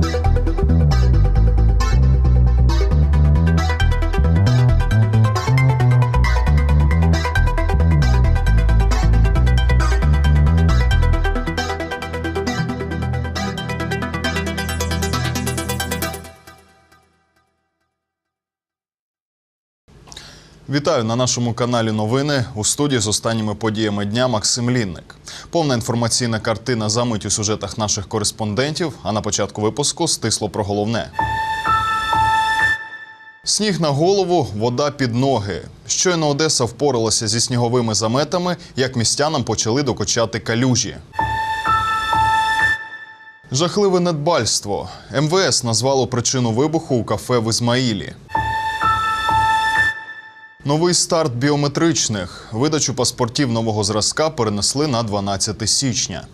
thank you Вітаю на нашому каналі Новини у студії з останніми подіями дня Максим Лінник. Повна інформаційна картина за мить у сюжетах наших кореспондентів. А на початку випуску стисло про головне. Сніг на голову, вода під ноги. Щойно Одеса впоралася зі сніговими заметами, як містянам почали докочати калюжі. Жахливе недбальство. МВС назвало причину вибуху у кафе в Ізмаїлі. Новий старт біометричних. Видачу паспортів нового зразка перенесли на 12 січня.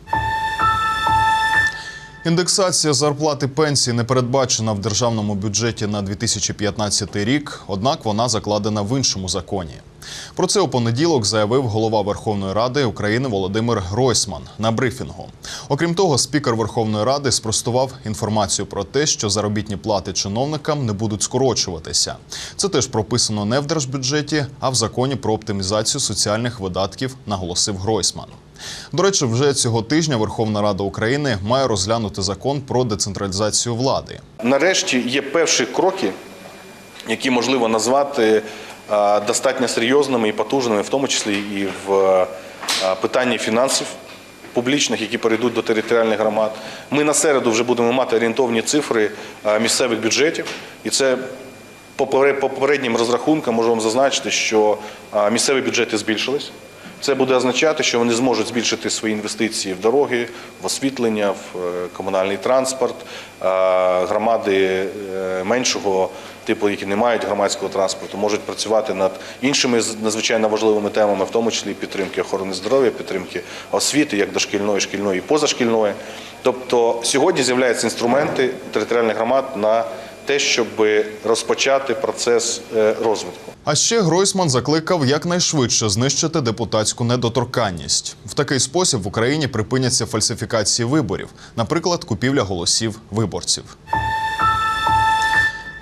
Індексація зарплати пенсій не передбачена в державному бюджеті на 2015 рік, однак вона закладена в іншому законі. Про це у понеділок заявив голова Верховної Ради України Володимир Гройсман на брифінгу. Окрім того, спікер Верховної Ради спростував інформацію про те, що заробітні плати чиновникам не будуть скорочуватися. Це теж прописано не в держбюджеті, а в законі про оптимізацію соціальних видатків, наголосив Гройсман. До речі, вже цього тижня Верховна Рада України має розглянути закон про децентралізацію влади. Нарешті є перші кроки, які можливо назвати е, достатньо серйозними і потужними, в тому числі і в е, питанні фінансів публічних, які перейдуть до територіальних громад. Ми на середу вже будемо мати орієнтовні цифри е, місцевих бюджетів, і це по попереднім розрахункам можу вам зазначити, що місцеві бюджети збільшились. Це буде означати, що вони зможуть збільшити свої інвестиції в дороги, в освітлення, в е, комунальний транспорт, Е, громади е, меншого типу, які не мають громадського транспорту, можуть працювати над іншими надзвичайно важливими темами, в тому числі підтримки охорони здоров'я, підтримки освіти, як дошкільної, шкільної і позашкільної. Тобто сьогодні з'являються інструменти територіальних громад на те, щоб розпочати процес е, розвитку. А ще Гройсман закликав якнайшвидше знищити депутатську недоторканність. В такий спосіб в Україні припиняться фальсифікації виборів, наприклад, купівля голосів виборців.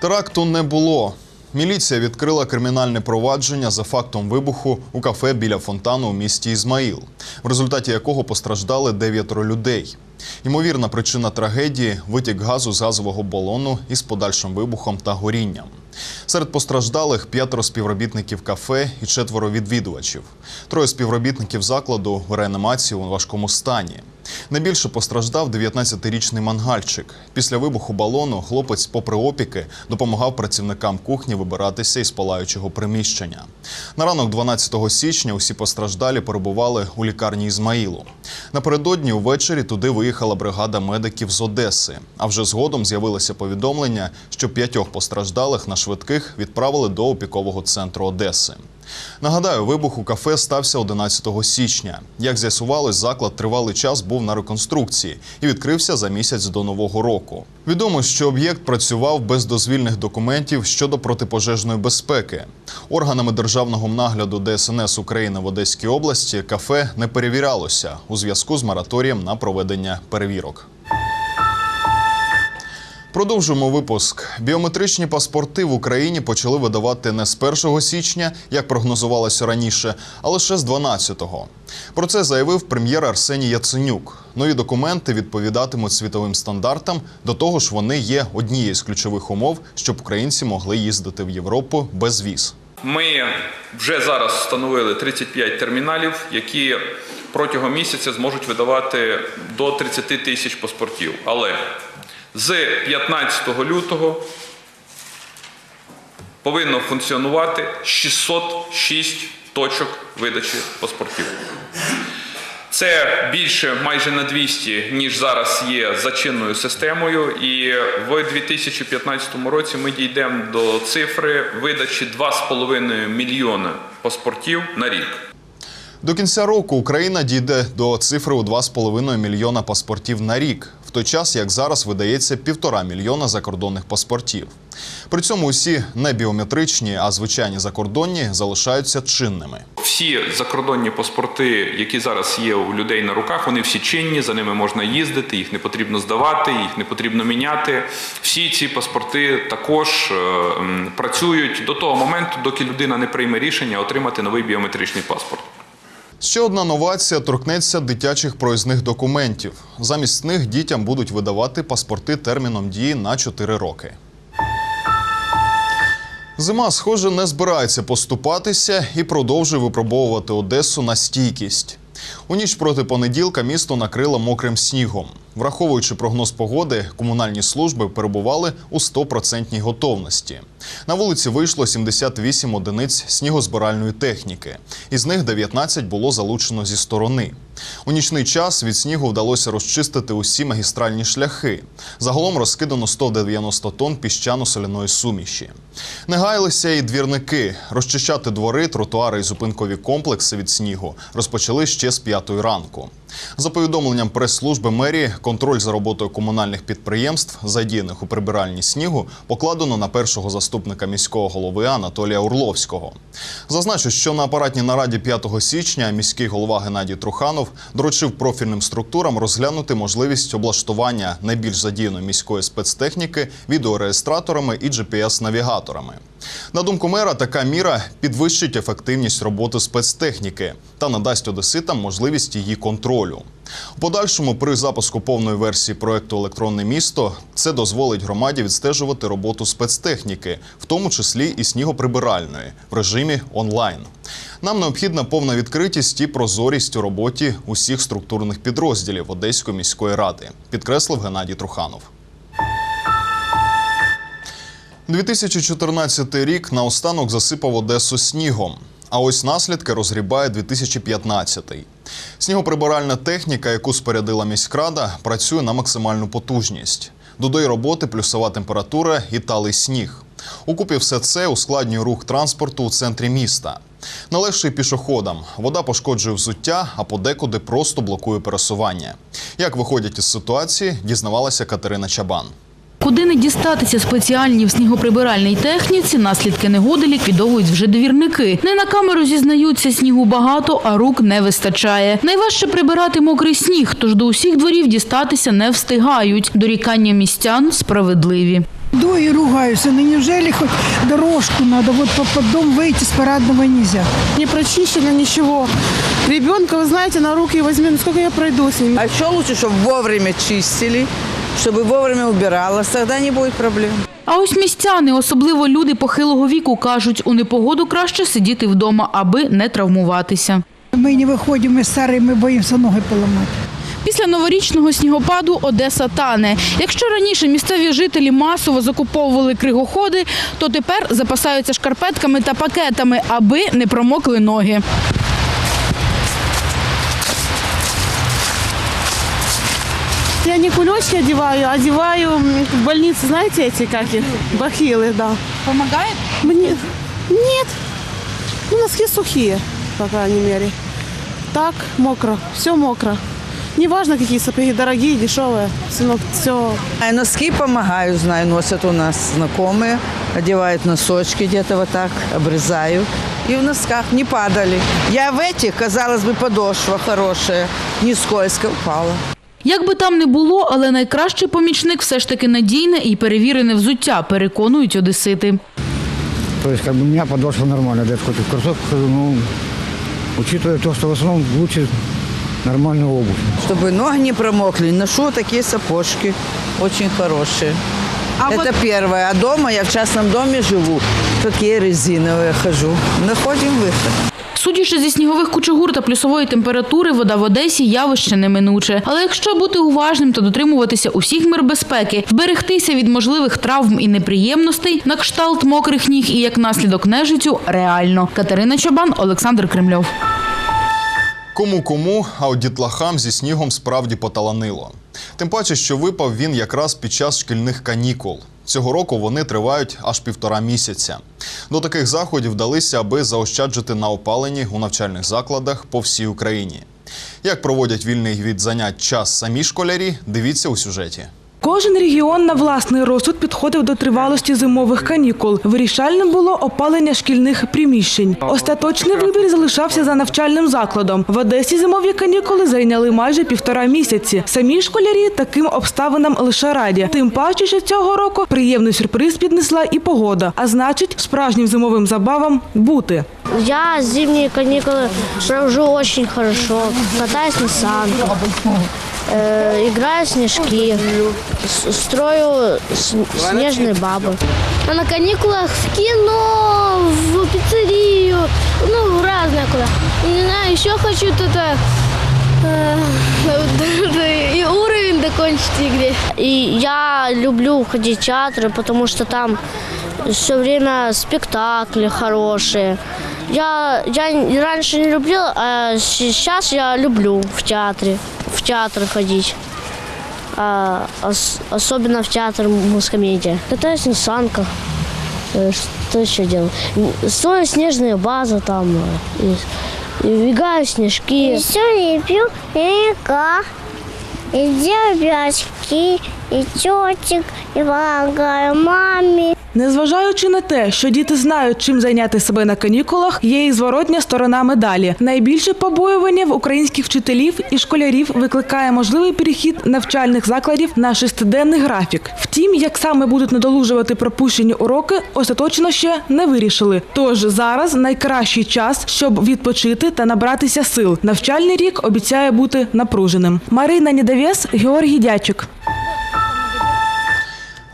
Теракту не було. Міліція відкрила кримінальне провадження за фактом вибуху у кафе біля фонтану у місті Ізмаїл, в результаті якого постраждали дев'ятеро людей. Ймовірна причина трагедії витік газу з газового балону із подальшим вибухом та горінням. Серед постраждалих п'ятеро співробітників кафе і четверо відвідувачів. Троє співробітників закладу в реанімації у важкому стані. Найбільше постраждав 19-річний мангальчик. Після вибуху балону хлопець, попри опіки, допомагав працівникам кухні вибиратися із палаючого приміщення. На ранок 12 січня усі постраждалі перебували у лікарні Ізмаїлу. Напередодні увечері туди виїхала бригада медиків з Одеси. А вже згодом з'явилося повідомлення, що п'ятьох постраждалих на швидких відправили до опікового центру Одеси. Нагадаю, вибух у кафе стався 11 січня. Як з'ясувалось, заклад тривалий час був на реконструкції і відкрився за місяць до нового року. Відомо, що об'єкт працював без дозвільних документів щодо протипожежної безпеки. Органами державного нагляду ДСНС України в Одеській області кафе не перевірялося у зв'язку з мораторієм на проведення перевірок. Продовжуємо випуск. Біометричні паспорти в Україні почали видавати не з 1 січня, як прогнозувалося раніше, а лише з 12-го. Про це заявив прем'єр Арсеній Яценюк. Нові документи відповідатимуть світовим стандартам. До того ж, вони є однією з ключових умов, щоб українці могли їздити в Європу без віз. Ми вже зараз встановили 35 терміналів, які протягом місяця зможуть видавати до 30 тисяч паспортів. Але з 15 лютого повинно функціонувати 606 точок видачі паспортів. Це більше майже на 200, ніж зараз є за чинною системою. І в 2015 році ми дійдемо до цифри видачі 2,5 мільйона паспортів на рік. До кінця року Україна дійде до цифри у 2,5 мільйона паспортів на рік, той час як зараз видається півтора мільйона закордонних паспортів. При цьому усі не біометричні, а звичайні закордонні залишаються чинними. Всі закордонні паспорти, які зараз є у людей на руках, вони всі чинні, за ними можна їздити, їх не потрібно здавати, їх не потрібно міняти. Всі ці паспорти також е, працюють до того моменту, доки людина не прийме рішення отримати новий біометричний паспорт. Ще одна новація торкнеться дитячих проїзних документів. Замість них дітям будуть видавати паспорти терміном дії на 4 роки. Зима, схоже, не збирається поступатися і продовжує випробовувати Одесу на стійкість. У ніч проти понеділка місто накрило мокрим снігом. Враховуючи прогноз погоди, комунальні служби перебували у 100% готовності. На вулиці вийшло 78 одиниць снігозбиральної техніки. Із них 19 було залучено зі сторони. У нічний час від снігу вдалося розчистити усі магістральні шляхи. Загалом розкидано 190 тонн піщано-соляної суміші. Не гаялися і двірники. Розчищати двори, тротуари і зупинкові комплекси від снігу розпочали ще з п'ятої ранку. За повідомленням прес-служби мерії, контроль за роботою комунальних підприємств, задіяних у прибиральні снігу, покладено на першого заступника міського голови Анатолія Урловського. Зазначу, що на апаратній нараді 5 січня міський голова Геннадій Труханов доручив профільним структурам розглянути можливість облаштування найбільш задіяної міської спецтехніки відеореєстраторами і GPS-навігаторами. На думку мера, така міра підвищить ефективність роботи спецтехніки та надасть одеситам можливість її контролю. У подальшому, при запуску повної версії проекту Електронне місто, це дозволить громаді відстежувати роботу спецтехніки, в тому числі і снігоприбиральної, в режимі онлайн. Нам необхідна повна відкритість і прозорість у роботі усіх структурних підрозділів Одеської міської ради, підкреслив Геннадій Труханов. 2014 рік наостанок засипав Одесу снігом. А ось наслідки розгрібає 2015-й. Снігоприбиральна техніка, яку спорядила міськрада, працює на максимальну потужність. Додає роботи плюсова температура і талий сніг. Укупі все це ускладнює рух транспорту у центрі міста. Налегший пішоходам. Вода пошкоджує взуття, а подекуди просто блокує пересування. Як виходять із ситуації, дізнавалася Катерина Чабан. Куди не дістатися спеціальній в снігоприбиральній техніці, наслідки негоди ліквідовують вже двірники. Не на камеру зізнаються, снігу багато, а рук не вистачає. Найважче прибирати мокрий сніг, тож до усіх дворів дістатися не встигають. Дорікання містян справедливі. Иду и ругаюсь. Ну неужели хоть дорожку надо? Вот по, под дом выйти с парадного нельзя. Не прочищено ничего. Ребенка, вы знаете, на руки возьми, ну сколько я пройду с ним. А еще лучше, чтобы вовремя чистили, чтобы вовремя убиралось, тогда не будет проблем. А ось містяни, особливо люди похилого віку, кажуть, у непогоду краще сидіти вдома, аби не травмуватися. Мы не выходим, мы старые, мы боимся ноги поломать. Після новорічного снігопаду Одеса тане. Якщо раніше місцеві жителі масово закуповували кригоходи, то тепер запасаються шкарпетками та пакетами, аби не промокли ноги. Не кулечки одеваю, а одеваю в больнице, знаете, эти как их? Бахилы, да. Помагає? Мне... Нет. Ну, носки сухие, по крайней мере. Так, мокро, все мокро. Неважно, какие сапоги, дорогие, дешевые. Сынок, все А носки помогаю, знаю, носят у нас знакомые, одевают носочки где-то вот так, обрезаю. И в носках не падали. Я в этих, казалось бы, подошва хорошая, не скользко упала. Як би там не було, але найкращий помічник все ж таки надійне і перевірене взуття, переконують одесити. То есть как бы у меня подошва нормальная, даже хоть и в кроссовках хожу, но учитывая то, что в основном лучше нормальную обувь. Чтобы ноги не промокли, ношу такие сапожки, очень хорошие. Это первое. А дома, я в частном доме живу, такие резиновые хожу. Находим выход. Судячи зі снігових кучугур та плюсової температури, вода в Одесі явище неминуче. Але якщо бути уважним та дотримуватися усіх мір безпеки, вберегтися від можливих травм і неприємностей на кшталт мокрих ніг і як наслідок нежиттю реально. Катерина Чобан, Олександр Кремльов. Кому кому, а от дітлахам зі снігом справді поталанило. Тим паче, що випав він якраз під час шкільних канікул. Цього року вони тривають аж півтора місяця. До таких заходів вдалися, аби заощаджити на опаленні у навчальних закладах по всій Україні. Як проводять вільний від занять час самі школярі, дивіться у сюжеті. Кожен регіон на власний розсуд підходив до тривалості зимових канікул. Вирішальним було опалення шкільних приміщень. Остаточний вибір залишався за навчальним закладом. В Одесі зимові канікули зайняли майже півтора місяці. Самі школярі таким обставинам лише раді. Тим паче, що цього року приємний сюрприз піднесла і погода. А значить, справжнім зимовим забавам бути. Я зимние каникулы провожу очень хорошо. Катаюсь на санках, э, играю в снежки, строю снежные бабы. А на каникулах в кино, в пиццерию, ну, разное куда. Не знаю, еще хочу это и уровень докончить в игре. И я люблю ходить в театры, потому что там все время спектакли хорошие. Я, я раньше не любил, а сейчас я люблю в театре, в театр ходить. А, ос- особенно в театр мускомедия. Катаюсь на санках. Э, Что еще делаю? Строю снежные базы там. э, И, и бегаю снежки. Еще пью река, и девочки, и тетик, и помогаю маме. Незважаючи на те, що діти знають, чим зайняти себе на канікулах, є і зворотня сторона медалі. Найбільше побоювання в українських вчителів і школярів викликає можливий перехід навчальних закладів на шестиденний графік. Втім, як саме будуть надолужувати пропущені уроки, остаточно ще не вирішили. Тож зараз найкращий час, щоб відпочити та набратися сил. Навчальний рік обіцяє бути напруженим. Марина Нідавєс, Георгій Дячик.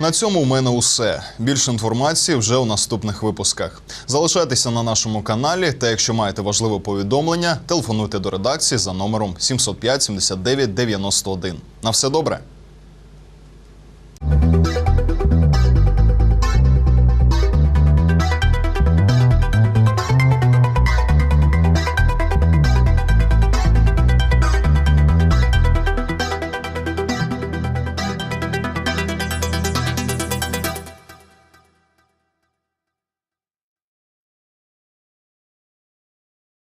На цьому у мене усе. Більше інформації вже у наступних випусках. Залишайтеся на нашому каналі, та якщо маєте важливе повідомлення, телефонуйте до редакції за номером 705 79 91. На все добре.